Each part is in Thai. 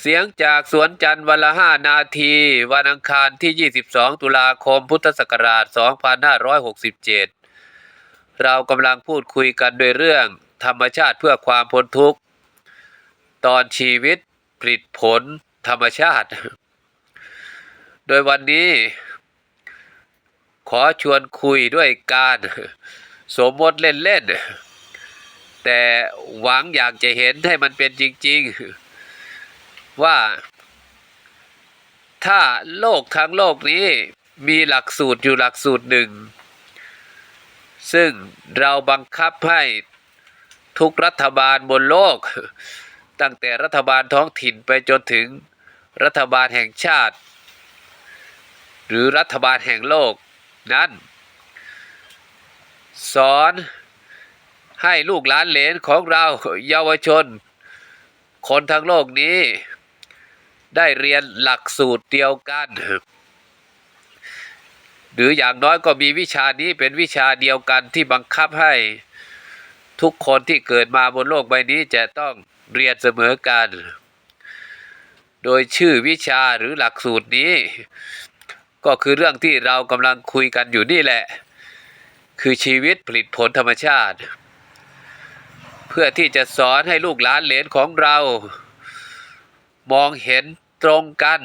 เสียงจากสวนจันทร์วันละห้านาที วันอังคารที่ 22 ตุลาคมพุทธศักราช 2567 เรากำลังพูดคุยกันโดยเรื่อง ธรรมชาติเพื่อความพ้นทุกข์ ตอนชีวิตผลิตผลธรรมชาติ โดยวันนี้ ขอชวนคุยด้วยการ สมมติเล่น ๆ แต่หวังอยากจะเห็นให้มันเป็นจริง ๆ ว่าถ้าโลกทั้งโลกนี้มีหลักสูตรอยู่หลักสูตรหนึ่ง ซึ่งเราบังคับให้ทุกรัฐบาลบนโลก ตั้งแต่รัฐบาลท้องถิ่นไปจนถึงรัฐบาลแห่งชาติ หรือรัฐบาลแห่งโลกนั้น สอนให้ลูกหลานเหลนของเราเยาวชน คนทั้งโลกนี้ ได้เรียนหลักสูตรเดียวกัน หรืออย่างน้อยก็มีวิชานี้เป็นวิชาเดียวกันที่บังคับให้ทุกคนที่เกิดมาบนโลกใบนี้จะต้องเรียนเสมอกัน โดยชื่อวิชาหรือหลักสูตรนี้ ก็คือเรื่องที่เรากำลังคุยกันอยู่นี่แหละ คือชีวิตผลิตผลธรรมชาติ เพื่อที่จะสอนให้ลูกหลานเหลนของเรา มองเห็นตรงกัน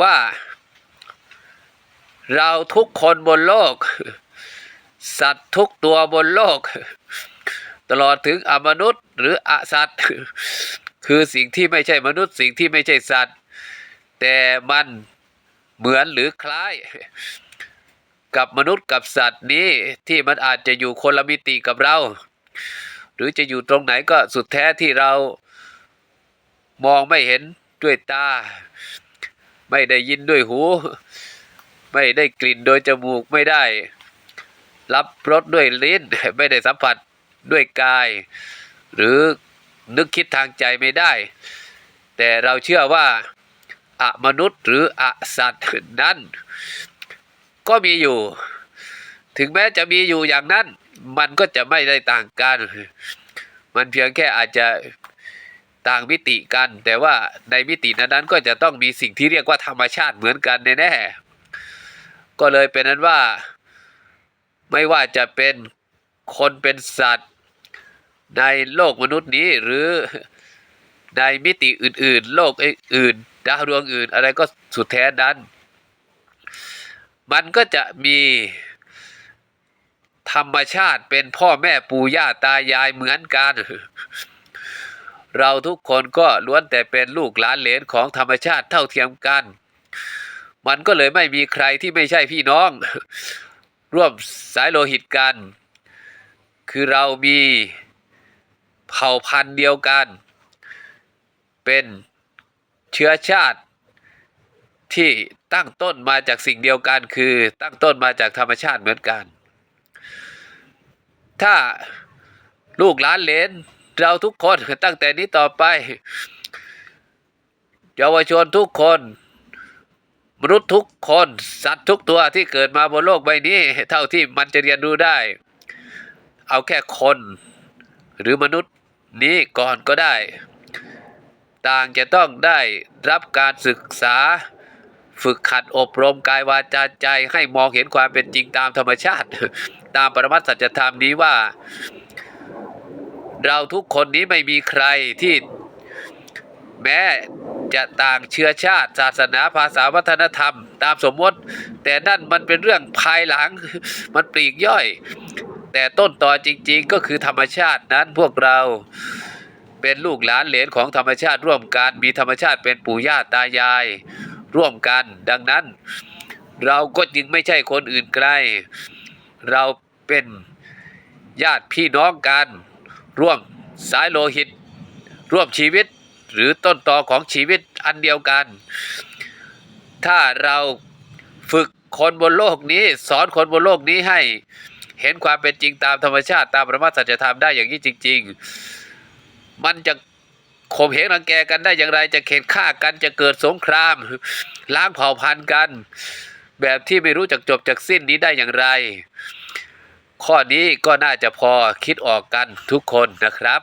ว่า เราทุกคนบนโลก สัตว์ทุกตัวบนโลก ตลอดถึงอมนุษย์หรืออสัตว์ คือสิ่งที่ไม่ใช่มนุษย์สิ่งที่ไม่ใช่สัตว์ แต่มันเหมือนหรือคล้าย กับมนุษย์กับสัตว์นี้ที่มันอาจจะอยู่คนละมิติกับเรา หรือจะอยู่ตรงไหนก็สุดแท้ที่เรา มองไม่เห็นด้วยตา ไม่ได้ยินด้วยหู ไม่ได้กลิ่นโดยจมูกไม่ได้ รับรสด้วยลิ้น ไม่ได้สัมผัสด้วยกาย หรือนึกคิดทางใจไม่ได้ แต่เราเชื่อว่าอะมนุษย์หรืออะสัตว์นั้น ก็มีอยู่ ถึงแม้จะมีอยู่อย่างนั้น มันก็จะไม่ได้ต่างกัน มันเพียงแค่อาจจะ ต่างมิติกัน แต่ว่าในมิตินั้นๆก็จะต้องมีสิ่งที่เรียกว่าธรรมชาติเหมือนกันแน่ๆก็เลยเป็นนั้นว่า ไม่ว่าจะเป็นคนเป็นสัตว์ ในโลกมนุษย์นี้หรือในมิติอื่นๆ โลกอื่นดาวดวงอื่นอะไรก็สุดแท้นั้น มันก็จะมีธรรมชาติเป็นพ่อแม่ปู่ย่าตายายเหมือนกัน เราทุกคนก็ล้วนแต่เป็นลูกหลานเหลนของธรรมชาติเท่าเทียมกัน มันก็เลยไม่มีใครที่ไม่ใช่พี่น้อง ร่วมสายโลหิตกัน คือเรามีเผ่าพันธุ์เดียวกัน เป็นเชื้อชาติที่ตั้งต้นมาจากสิ่งเดียวกัน คือตั้งต้นมาจากธรรมชาติเหมือนกัน ถ้าลูกหลานเลน เราทุกคนตั้งแต่นี้ต่อไปเยาวชนทุกคน มนุษย์ทุกคน สัตว์ทุกตัวที่เกิดมาบนโลกใบนี้ เท่าที่มันจะเรียนรู้ได้ เอาแค่คน หรือมนุษย์นี้ก่อนก็ได้ ต่างจะต้องได้รับการศึกษาฝึกขัดอบรมกายวาจาใจให้มองเห็นความเป็นจริงตามธรรมชาติ ตามปรมัตสัจธรรมนี้ว่า เราทุกคนนี้ไม่มีใครที่แม้จะต่างเชื้อชาติ ศาสนาภาษาวัฒนธรรม ตามสมมติ แต่นั่นมันเป็นเรื่องภายหลังมันปลีกย่อย แต่ต้นต่อจริง ๆ ก็คือธรรมชาตินั้นพวกเราเป็นลูกหลานเหลนของธรรมชาติร่วมกันมีธรรมชาติเป็นปู่ย่าตายาย ร่วมกัน ดังนั้น เราก็จึงไม่ใช่คนอื่นไกล เราเป็นญาติพี่น้องกัน ร่วมสายโลหิต ร่วมชีวิตหรือต้นตอของชีวิตอันเดียวกัน ถ้าเราฝึกคนบนโลกนี้ สอนคนบนโลกนี้ให้เห็นความเป็นจริงตามธรรมชาติตามประมาสัจธรรมได้อย่างนี้จริง ๆ มันจะข่มเหงรังแกกันได้อย่างไร จะเข็นฆ่ากันจะเกิดสงคราม ล้างเผ่าพันธุ์กัน แบบที่ไม่รู้จักจบจากสิ้นนี้ได้อย่างไร ข้อนี้ก็น่าจะพอคิดออกกันทุกคนนะครับ